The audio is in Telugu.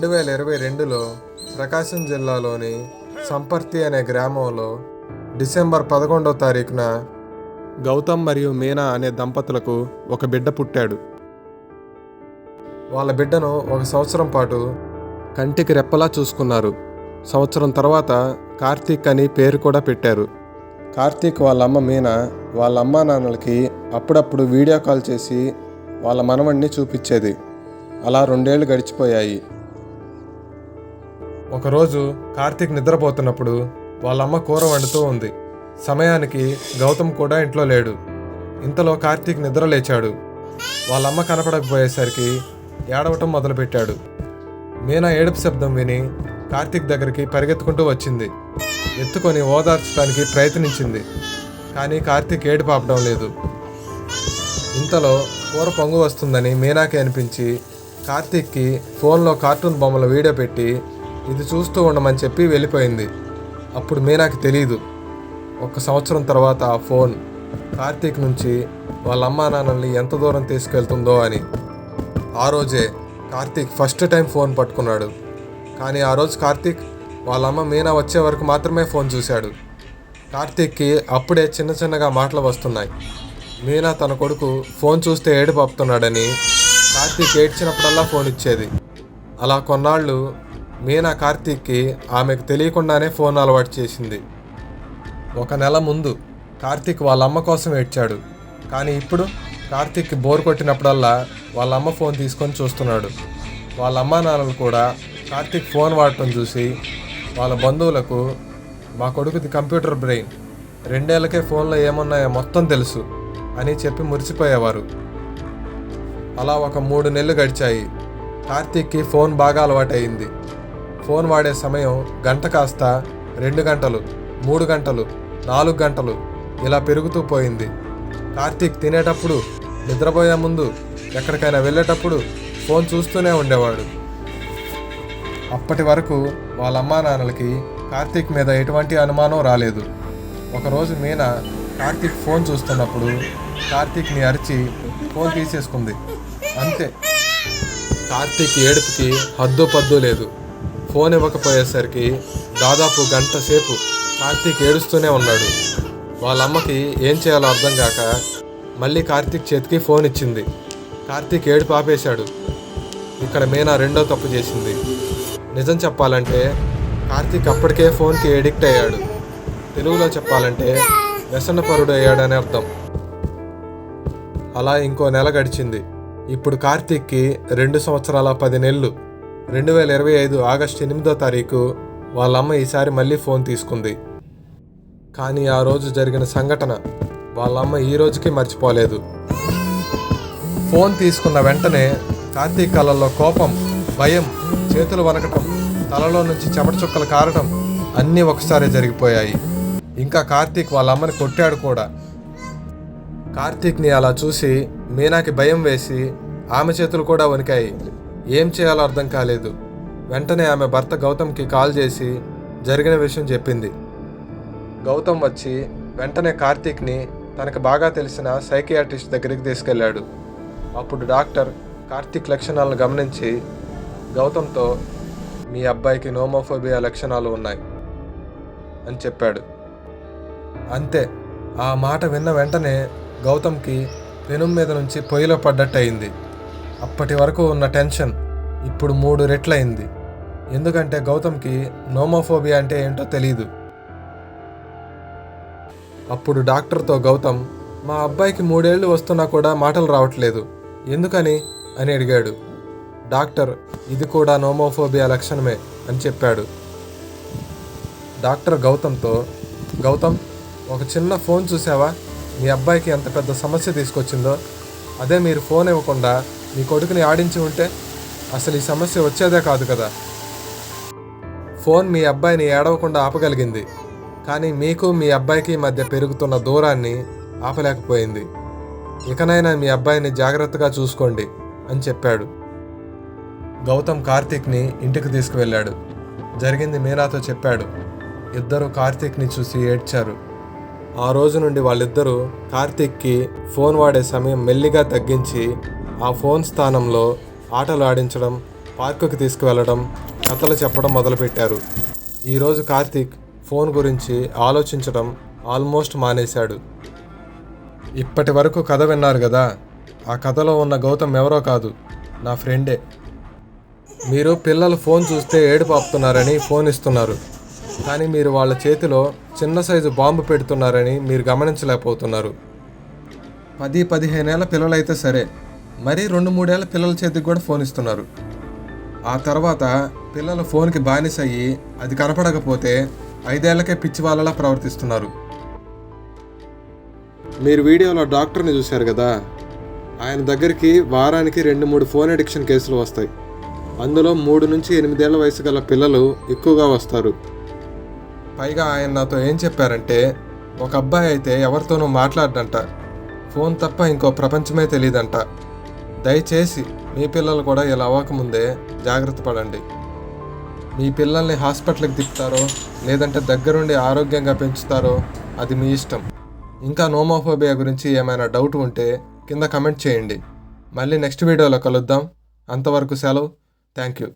రెండు వేల ఇరవై రెండులో ప్రకాశం జిల్లాలోని సంపర్తి అనే గ్రామంలో డిసెంబర్ పదకొండవ తారీఖున గౌతమ్ మరియు మీనా అనే దంపతులకు ఒక బిడ్డ పుట్టాడు. వాళ్ళ బిడ్డను ఒక సంవత్సరం పాటు కంటికి రెప్పలా చూసుకున్నారు. సంవత్సరం తర్వాత కార్తీక్ అని పేరు కూడా పెట్టారు. కార్తీక్ వాళ్ళ అమ్మ మీనా వాళ్ళ అమ్మా నాన్నలకి అప్పుడప్పుడు వీడియో కాల్ చేసి వాళ్ళ మనవణ్ణి చూపించేది. అలా రెండేళ్ళు గడిచిపోయాయి. ఒకరోజు కార్తీక్ నిద్రపోతున్నప్పుడు వాళ్ళమ్మ కూర వండుతూ ఉంది. సమయానికి గౌతమ్ కూడా ఇంట్లో లేడు. ఇంతలో కార్తీక్ నిద్ర లేచాడు. వాళ్ళమ్మ కనపడకపోయేసరికి ఏడవటం మొదలుపెట్టాడు. మీనా ఏడుపు శబ్దం విని కార్తీక్ దగ్గరికి పరిగెత్తుకుంటూ వచ్చింది. ఎత్తుకొని ఓదార్చడానికి ప్రయత్నించింది. కానీ కార్తీక్ ఏడుపు ఆపడం లేదు. ఇంతలో కూర పొంగు వస్తుందని మీనాకి అనిపించి కార్తీక్కి ఫోన్లో కార్టూన్ బొమ్మల వీడియో పెట్టి ఇది చూస్తూ ఉండమని చెప్పి వెళ్ళిపోయింది. అప్పుడు మీనాకి తెలియదు ఒక సంవత్సరం తర్వాత ఆ ఫోన్ కార్తీక్ నుంచి వాళ్ళ అమ్మా నాన్నల్ని ఎంత దూరం తీసుకెళ్తుందో అని. ఆ రోజే కార్తీక్ ఫస్ట్ టైం ఫోన్ పట్టుకున్నాడు. కానీ ఆ రోజు కార్తీక్ వాళ్ళ అమ్మ మీనా వచ్చే వరకు మాత్రమే ఫోన్ చూశాడు. కార్తీక్కి అప్పుడే చిన్న చిన్నగా మాటలు వస్తున్నాయి. మీనా తన కొడుకు ఫోన్ చూస్తే ఏడు కార్తీక్ ఏడ్చినప్పుడల్లా ఫోన్ ఇచ్చేది. అలా కొన్నాళ్ళు మీనా కార్తీక్కి ఆమెకు తెలియకుండానే ఫోన్ అలవాటు చేసింది. ఒక నెల ముందు కార్తీక్ వాళ్ళ అమ్మ కోసం ఏడ్చాడు. కానీ ఇప్పుడు కార్తీక్కి బోర్ కొట్టినప్పుడల్లా వాళ్ళ అమ్మ ఫోన్ తీసుకొని చూస్తున్నాడు. వాళ్ళ అమ్మా నాన్నలు కూడా కార్తీక్ ఫోన్ వాడటం చూసి వాళ్ళ బంధువులకు మా కొడుకుది కంప్యూటర్ బ్రెయిన్. రెండేళ్ళకే ఫోన్లో ఏమున్నాయో మొత్తం తెలుసు అని చెప్పి మురిసిపోయేవారు. అలా ఒక మూడు నెలలు గడిచాయి. కార్తీక్కి ఫోన్ బాగా అలవాటయింది. ఫోన్ వాడే సమయం గంట కాస్త రెండు గంటలు మూడు గంటలు నాలుగు గంటలు ఇలా పెరుగుతూ పోయింది. కార్తీక్ తినేటప్పుడు నిద్రపోయే ముందు ఎక్కడికైనా వెళ్ళేటప్పుడు ఫోన్ చూస్తూనే ఉండేవాడు. అప్పటి వరకు వాళ్ళ అమ్మా నాన్నలకి కార్తీక్ మీద ఎటువంటి అనుమానం రాలేదు. ఒకరోజు మీనా కార్తీక్ ఫోన్ చూస్తున్నప్పుడు కార్తీక్ని అరిచి ఫోన్ తీసేసుకుంది. అంతే. కార్తీక్ ఏడుపుకి హద్దు పద్దు లేదు. ఫోన్ ఇవ్వకపోయేసరికి దాదాపు గంట సేపు కార్తీక్ ఏడుస్తూనే ఉన్నాడు. వాళ్ళ అమ్మకి ఏం చేయాలో అర్థం కాక మళ్ళీ కార్తీక్ చేతికి ఫోన్ ఇచ్చింది. కార్తీక్ ఏడుపు ఆపేశాడు. ఇక్కడ మీనా రెండో తప్పు చేసింది. నిజం చెప్పాలంటే కార్తీక్ అప్పటికే ఫోన్కి ఎడిక్ట్ అయ్యాడు. తెలుగులో చెప్పాలంటే వ్యసనపరుడు అయ్యాడని అర్థం. అలా ఇంకో నెల గడిచింది. ఇప్పుడు కార్తీక్కి రెండు సంవత్సరాల పది నెలలు. రెండు వేల ఇరవై ఐదు ఆగస్టు ఎనిమిదో తారీఖు వాళ్ళ అమ్మ ఈసారి మళ్ళీ ఫోన్ తీసుకుంది. కానీ ఆ రోజు జరిగిన సంఘటన వాళ్ళ అమ్మ ఈ రోజుకి మర్చిపోలేదు. ఫోన్ తీసుకున్న వెంటనే కార్తీక్ కళ్ళల్లో కోపం భయం చేతులు వనకటం తలలో నుంచి చెమట చుక్కలు కారటం అన్నీ ఒకసారి జరిగిపోయాయి. ఇంకా కార్తీక్ వాళ్ళ అమ్మని కొట్టాడు కూడా. కార్తీక్ని అలా చూసి మీనాకి భయం వేసి ఆమె చేతులు కూడా వణికాయి. ఏం చేయాలో అర్థం కాలేదు. వెంటనే ఆమె భర్త గౌతమ్కి కాల్ చేసి జరిగిన విషయం చెప్పింది. గౌతమ్ వచ్చి వెంటనే కార్తీక్ని తనకు బాగా తెలిసిన సైకియాట్రిస్ట్ దగ్గరికి తీసుకెళ్ళాడు. అప్పుడు డాక్టర్ కార్తీక్ లక్షణాలను గమనించి గౌతమ్తో మీ అబ్బాయికి నోమోఫోబియా లక్షణాలు ఉన్నాయి అని చెప్పాడు. అంతే ఆ మాట విన్న వెంటనే గౌతమ్కి పెనుం మీద నుంచి పొయ్యిలో పడ్డట్టు అయింది అప్పటి వరకు ఉన్న టెన్షన్ ఇప్పుడు మూడు రెట్లయింది. ఎందుకంటే గౌతమ్కి నోమోఫోబియా అంటే ఏంటో తెలియదు అప్పుడు డాక్టర్తో గౌతమ్ మా అబ్బాయికి మూడేళ్ళు వస్తున్నా కూడా మాటలు రావట్లేదు. ఎందుకని? అని అడిగాడు. డాక్టర్ ఇది కూడా నోమోఫోబియా లక్షణమే అని చెప్పాడు. డాక్టర్ గౌతమ్తో గౌతమ్ ఒక చిన్న ఫోన్ చూసావా మీ అబ్బాయికి ఎంత పెద్ద సమస్య తీసుకొచ్చిందో? అదే మీరు ఫోన్ ఇవ్వకుండా మీ కొడుకుని ఆడించి ఉంటే అసలు ఈ సమస్య వచ్చేదే కాదు కదా. ఫోన్ మీ అబ్బాయిని ఏడవకుండా ఆపగలిగింది. కానీ మీకు మీ అబ్బాయికి మధ్య పెరుగుతున్న దూరాన్ని ఆపలేకపోయింది. ఇకనైనా మీ అబ్బాయిని జాగ్రత్తగా చూసుకోండి అని చెప్పాడు. గౌతమ్ కార్తీక్ని ఇంటికి తీసుకువెళ్ళాడు. జరిగింది మీనాతో చెప్పాడు. ఇద్దరు కార్తీక్ని చూసి ఏడ్చారు. ఆ రోజు నుండి వాళ్ళిద్దరూ కార్తీక్కి ఫోన్ వాడే సమయం మెల్లిగా తగ్గించి ఆ ఫోన్ స్థానంలో ఆటలు ఆడించడం పార్కుకి తీసుకువెళ్ళడం కథలు చెప్పడం మొదలుపెట్టారు. ఈరోజు కార్తీక్ ఫోన్ గురించి ఆలోచించడం ఆల్మోస్ట్ మానేశాడు. ఇప్పటి వరకు కథ విన్నారు కదా ఆ కథలో ఉన్న గౌతమ్ ఎవరో కాదు నా ఫ్రెండే. మీరు పిల్లలు ఫోన్ చూస్తే ఏడుపు ఆపుతున్నారని ఫోన్ ఇస్తున్నారు. కానీ మీరు వాళ్ళ చేతిలో చిన్న సైజు బాంబు పెడుతున్నారని మీరు గమనించలేకపోతున్నారు. పది పదిహేనేళ్ళ పిల్లలైతే సరే మరీ రెండు మూడేళ్ళ పిల్లల చేతికి కూడా ఫోన్ ఇస్తున్నారు. ఆ తర్వాత పిల్లలు ఫోన్కి బానిస అయ్యి అది కనపడకపోతే ఐదేళ్ళకే పిచ్చి వాళ్ళలా ప్రవర్తిస్తున్నారు. మీరు వీడియోలో డాక్టర్ని చూశారు కదా? ఆయన దగ్గరికి వారానికి రెండు మూడు ఫోన్ అడిక్షన్ కేసులు వస్తాయి. అందులో మూడు నుంచి ఎనిమిదేళ్ళ వయసు గల పిల్లలు ఎక్కువగా వస్తారు. పైగా ఆయన నాతో ఏం చెప్పారంటే ఒక అబ్బాయి అయితే ఎవరితోనూ మాట్లాడడంట. ఫోన్ తప్ప ఇంకో ప్రపంచమే తెలియదంట. దయచేసి మీ పిల్లలు కూడా ఇలా అవ్వకముందే జాగ్రత్త పడండి. మీ పిల్లల్ని హాస్పిటల్కి తిప్పుతారో లేదంటే దగ్గరుండి ఆరోగ్యంగా పెంచుతారో అది మీ ఇష్టం. ఇంకా నోమోఫోబియా గురించి ఏమైనా డౌట్ ఉంటే కింద కమెంట్ చేయండి. మళ్ళీ నెక్స్ట్ వీడియోలో కలుద్దాం. అంతవరకు సెలవు. Thank you.